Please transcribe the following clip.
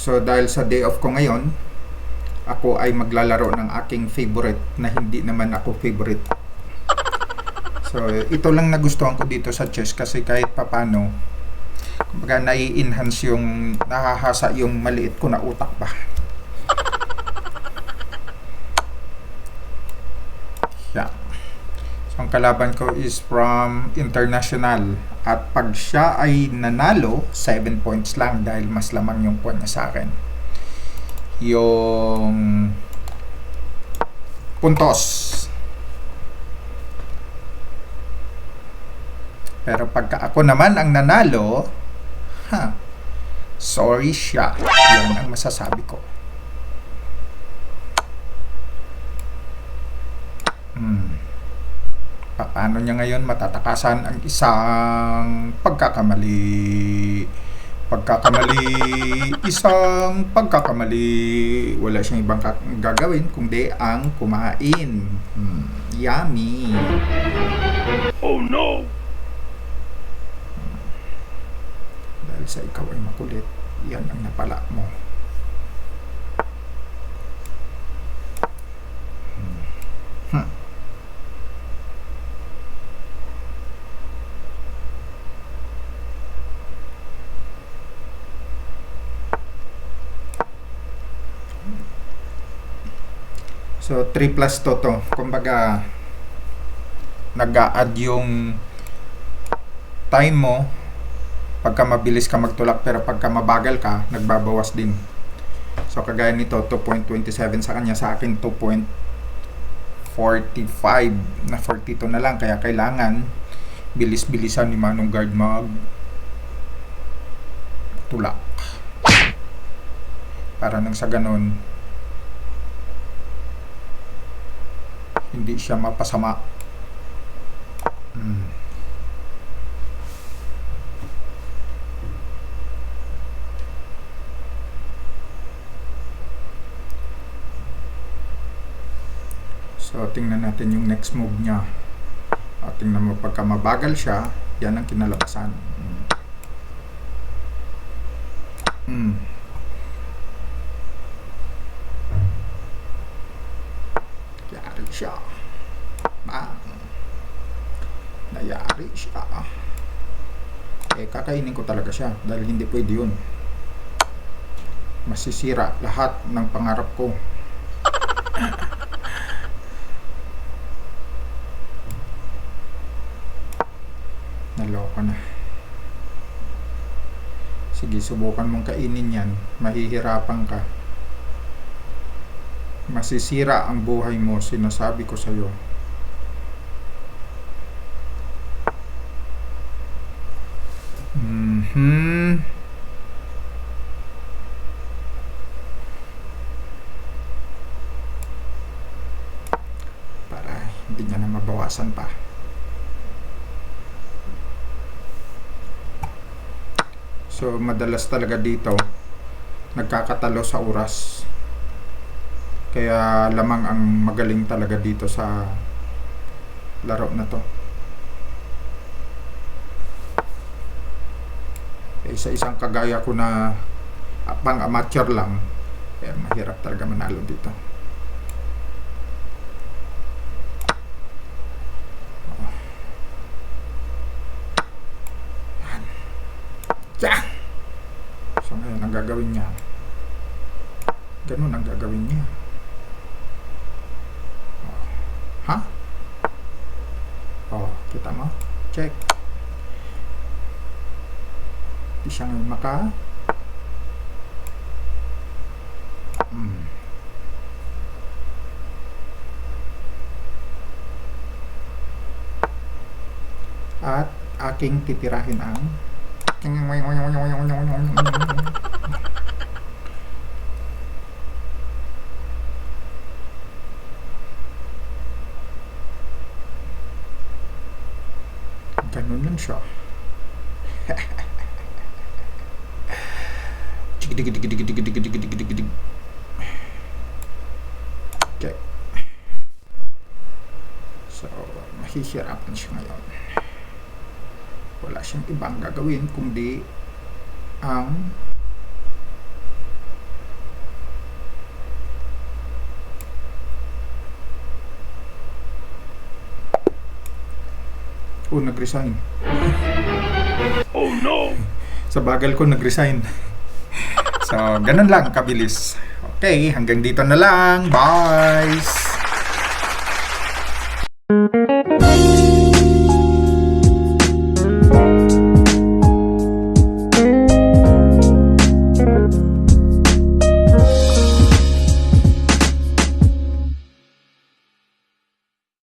So dahil sa day off ko ngayon, ako ay maglalaro ng aking favorite na hindi naman ako favorite. So ito lang nagustuhan ko dito sa chess kasi kahit papano, kumbaga nai-enhance yung nahahasa yung maliit ko na utak ba. Yeah. So ang kalaban ko is from international at pag siya ay nanalo, 7 points lang dahil mas lamang yung point niya sa akin. Yung puntos. Pero pagka ako naman ang nanalo, ha, sorry siya. Yan ang masasabi ko. Hmm. Paano niya ngayon matatakasan ang isang pagkakamali? Pagkakamali, isang pagkakamali. Wala siyang ibang gagawin kundi ang kumain. Hmm. Yummy. Oh no! Dahil sa ikaw ay makulit, yan ang napala mo. So, 3 plus to to. Kumbaga, nag-a-add yung time mo pagka mabilis ka magtulak pero pagka mabagal ka, nagbabawas din. So kagaya nito 2.27 sa kanya sa akin 2.45 na 42 na lang kaya kailangan bilis-bilisan ni Manong Guard mag tulak. Para nang sa ganon hindi siya mapasama. Hmm. So, tingnan natin yung next move niya. At tingnan mo, pagka mabagal siya, yan ang kinalabasan. Mm. Yari siya. Nayari siya. Eh, kakainin ko talaga siya dahil hindi pwede yun. Masisira lahat ng pangarap ko. Naloko na. Sige, subukan mong kainin yan. Mahihirapan ka. Masisira ang buhay mo, sinasabi ko sa'yo. Mhm. Para hindi niya na mabawasan pa. So, madalas talaga dito, nagkakatalo sa oras. Kaya lamang ang magaling talaga dito sa laro na to. Eh, sa isang kagaya ko na pang amateur lang, eh, mahirap talaga manalo dito. Yan! So ngayon, ang gagawin niya, ganun ang gagawin niya. Oh. Ha? Oh, kita mo? Check. Siya ngayon maka... Hmm. At aking titirahin ang Ganun lang siya. Okay. So, mahihirapan siya ngayon. Wala siyang ibang gagawin kundi ang Oh, nag-resign. Oh no! Sa bagal ko, nag-resign so, ganun lang, kabilis. Okay, hanggang dito na lang. Bye!